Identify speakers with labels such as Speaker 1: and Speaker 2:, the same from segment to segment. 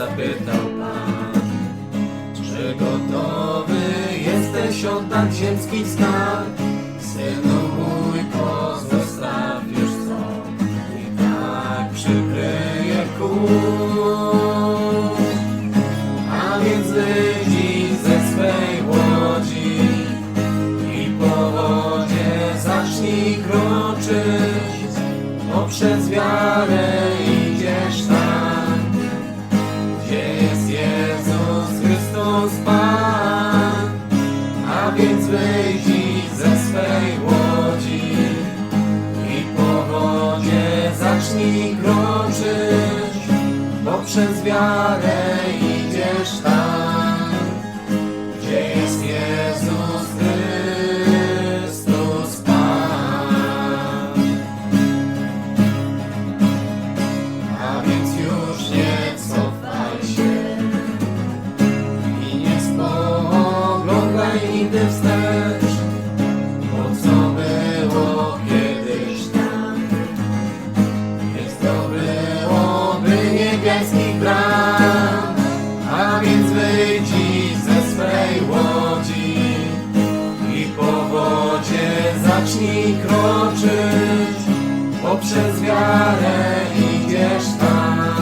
Speaker 1: zapytał Pan. Czy gotowy jesteś oddać ziemski skarb? Synu mój, pozostaw już co i tak przykryje kurz. A więc wyjdź ze swej łodzi i po wodzie zacznij kroczyć, bo przez wiarę wyjdź ze swej łodzi. I po wodzie zacznij kroczyć, bo przez wiarę zacznij kroczyć, bo przez wiarę idziesz tam,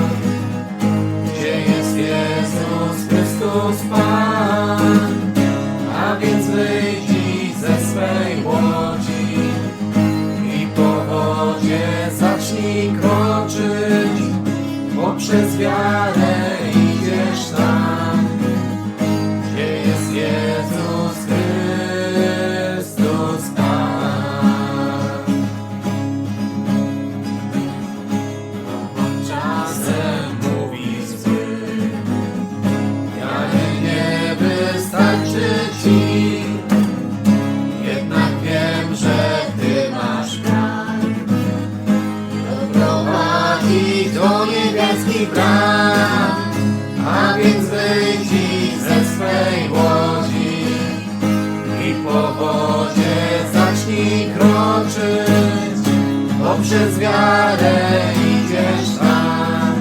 Speaker 1: gdzie jest Jezus Chrystus Pan. A więc wyjdź ze swej łodzi i po wodzie zacznij kroczyć, bo przez wiarę a więc wyjdź ze swej łodzi i po wodzie zacznij kroczyć, bo przez wiarę idziesz tam,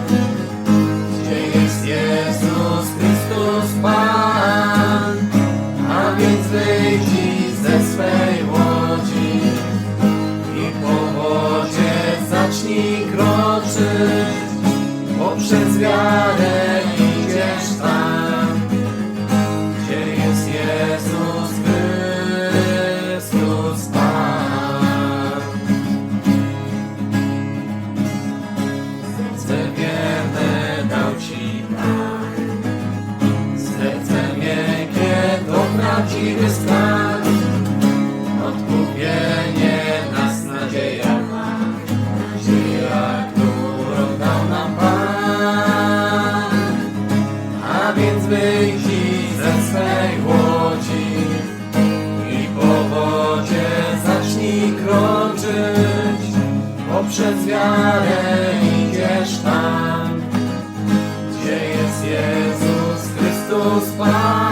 Speaker 1: gdzie jest Jezus Chrystus Pan. A więc wyjdź ze swej łodzi i po wodzie zacznij kroczyć, bo przez wiarę idziesz tam, gdzie jest Jezus Chrystus Pan.